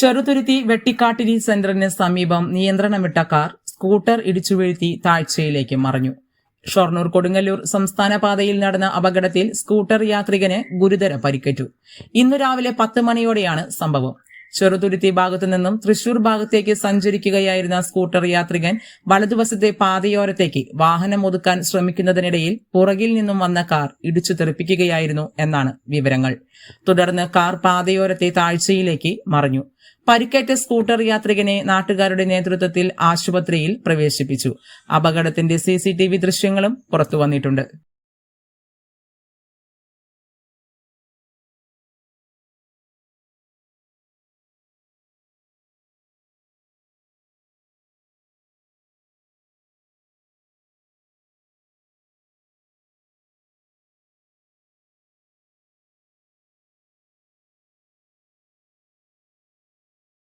ചെറുതുരുത്തി വെട്ടിക്കാട്ടിരി സെന്ററിന് സമീപം നിയന്ത്രണം വിട്ട കാർ സ്കൂട്ടർ ഇടിച്ചു വീഴ്ത്തി താഴ്ചയിലേക്ക് മറഞ്ഞു. ഷൊർണൂർ കൊടുങ്ങല്ലൂർ സംസ്ഥാന പാതയിൽ നടന്ന അപകടത്തിൽ സ്കൂട്ടർ യാത്രികന് ഗുരുതര പരിക്കേറ്റു. ഇന്നു രാവിലെ പത്ത് മണിയോടെയാണ് സംഭവം. ചെറുതുരുത്തി ഭാഗത്തു നിന്നും തൃശൂർ ഭാഗത്തേക്ക് സഞ്ചരിക്കുകയായിരുന്ന സ്കൂട്ടർ യാത്രികൻ വലതുവശത്തെ പാതയോരത്തേക്ക് വാഹനം ഒതുക്കാൻ ശ്രമിക്കുന്നതിനിടയിൽ പുറകിൽ നിന്നും വന്ന കാർ ഇടിച്ചു തെറിപ്പിക്കുകയായിരുന്നു എന്നാണ് വിവരങ്ങൾ. തുടർന്ന് കാർ പാതയോരത്തെ താഴ്ചയിലേക്ക് മറിഞ്ഞു. പരിക്കേറ്റ സ്കൂട്ടർ യാത്രികനെ നാട്ടുകാരുടെ നേതൃത്വത്തിൽ ആശുപത്രിയിൽ പ്രവേശിപ്പിച്ചു. അപകടത്തിന്റെ സി ദൃശ്യങ്ങളും പുറത്തുവന്നിട്ടുണ്ട്